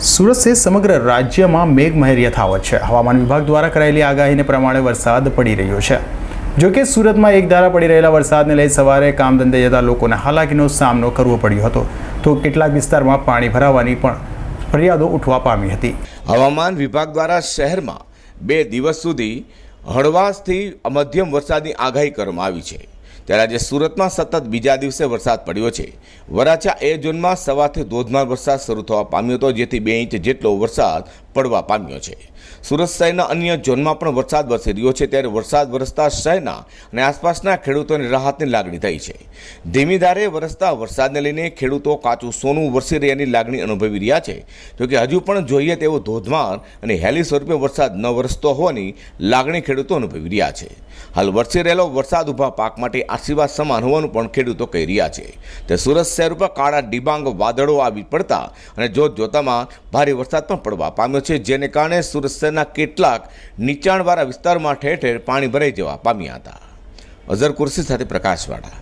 સુરત સહિત સમગ્ર રાજ્યમાં મેઘમહેર યથાવત છે. હવામાન વિભાગ દ્વારા કરાયેલી આગાહીને પ્રમાણે વરસાદ પડી રહ્યો છે. જો કે સુરતમાં એક ધારા પડી રહેલા વરસાદને લઈ સવારે કામ ધંધે જતા લોકોને હાલાકીનો સામનો કરવો પડ્યો હતો. તો કેટલાક વિસ્તારમાં પાણી ભરાવાની પણ ફરિયાદો ઉઠવા પામી હતી. હવામાન વિભાગ દ્વારા શહેરમાં બે દિવસ સુધી હળવાશથી મધ્યમ વરસાદની આગાહી કરવામાં આવી છે. ત્યારે આજે સુરતમાં સતત બીજા દિવસે વરસાદ પડ્યો છે. વરાછા એ ઝોનમાં સવારથી ધોધમાર વરસાદ શરૂ થવા પામ્યો હતો, જેથી બે ઇંચ જેટલો વરસાદ પડવા પામ્યો છે. સુરત શહેરના અન્ય ઝોનમાં પણ વરસાદ વરસી રહ્યો છે, ત્યારે વરસાદ વરસતા શહેરના અને આસપાસના ખેડૂતોને રાહતની લાગણી થઈ છે. ધીમી ધારે વરસતા વરસાદને લઈને ખેડૂતો કાચું સોનું વરસી રહ્યાની લાગણી અનુભવી રહ્યા છે. જોકે હજુ પણ જોઈએ તેવો ધોધમાર અને હેલી સ્વરૂપે વરસાદ ન વરસતો હોવાની લાગણી ખેડૂતો અનુભવી રહ્યા છે. હાલ વરસી રહેલો વરસાદ ઊભા પાક માટે આશીર્વાદ સમાન હોવાનું પણ ખેડૂતો કહી રહ્યા છે. તે સુરત શહેર ઉપર કાળા ડિબાંગ વાદળો આવી પડતા અને જોત જોતામાં ભારે વરસાદ પણ પડવા પામ્યો છે, જેને કારણે સુરત શહેરના કેટલાક નીચાણવાળા વિસ્તારમાં ઠેર ઠેર પાણી ભરાઈ જવા પામ્યા હતા. અઝર કુર્સી સાથે પ્રકાશવાળા.